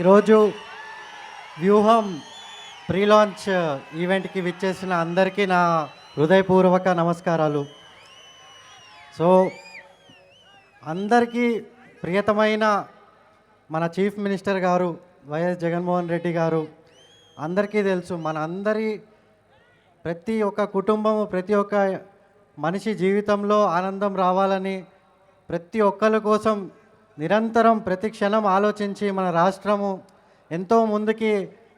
ఈరోజు వ్యూహం pre launch ఈవెంట్కి విచ్చేసిన అందరికీ నా హృదయపూర్వక నమస్కారాలు. సో అందరికీ ప్రియతమైన మన చీఫ్ మినిస్టర్ గారు వైఎస్ జగన్మోహన్ రెడ్డి గారు అందరికీ తెలుసు మన అందరి ప్రతి ఒక్క కుటుంబము ప్రతి ఒక్క మనిషి జీవితంలో ఆనందం రావాలని ప్రతి ఒక్కరి కోసం నిరంతరం ప్రతి క్షణం ఆలోచించి మన రాష్ట్రము ఎంతో ముందుకి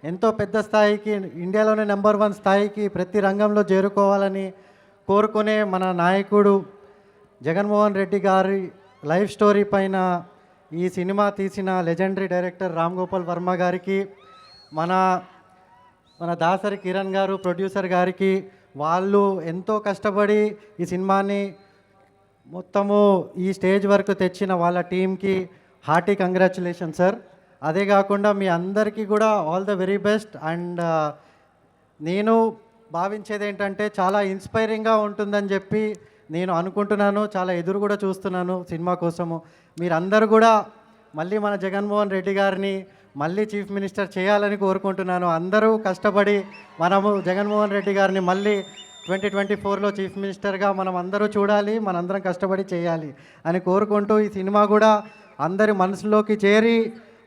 ఎంతో పెద్ద స్థాయికి ఇండియాలోనే నెంబర్ వన్ స్థాయికి ప్రతి రంగంలో చేరుకోవాలని కోరుకునే మన నాయకుడు జగన్మోహన్ రెడ్డి గారి లైఫ్ స్టోరీ పైన ఈ సినిమా తీసిన లెజెండరీ డైరెక్టర్ రామ్ గోపాల్ వర్మ గారికి మన మన దాసరి కిరణ్ గారు ప్రొడ్యూసర్ గారికి వాళ్ళు ఎంతో కష్టపడి ఈ సినిమాని మొత్తము ఈ స్టేజ్ వరకు తెచ్చిన వాళ్ళ టీంకి హార్టీ కంగ్రాచులేషన్ సార్. అదే కాకుండా మీ అందరికీ కూడా all the very best. And నేను భావించేది ఏంటంటే చాలా ఇన్స్పైరింగ్గా ఉంటుందని చెప్పి నేను అనుకుంటున్నాను. చాలా ఎదురు కూడా చూస్తున్నాను సినిమా కోసము. మీరందరూ కూడా మళ్ళీ మన జగన్మోహన్ రెడ్డి గారిని మళ్ళీ చీఫ్ మినిస్టర్ చేయాలని కోరుకుంటున్నాను. అందరూ కష్టపడి మనము జగన్మోహన్ రెడ్డి గారిని మళ్ళీ ట్వంటీ ట్వంటీ ఫోర్లో చీఫ్ మినిస్టర్గా మనం అందరూ చూడాలి మనందరం కష్టపడి చేయాలి అని కోరుకుంటూ ఈ సినిమా కూడా అందరి మనసులోకి చేరి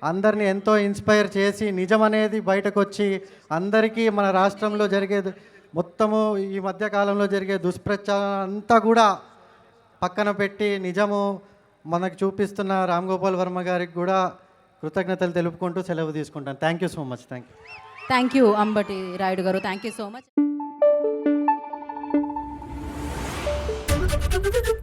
అందరిని ఎంతో ఇన్స్పైర్ చేసి నిజం అనేది బయటకు వచ్చి అందరికీ మన రాష్ట్రంలో జరిగే మొత్తము ఈ మధ్యకాలంలో జరిగే దుష్ప్రచారం అంతా కూడా పక్కన పెట్టి నిజము మనకు చూపిస్తున్న రామ్ గోపాల్ వర్మ గారికి కూడా కృతజ్ఞతలు తెలుపుకుంటూ సెలవు తీసుకుంటాను. Thank you so much. Thank you. Thank you Ambati Rayudu గారు. Thank you so much. Thank you.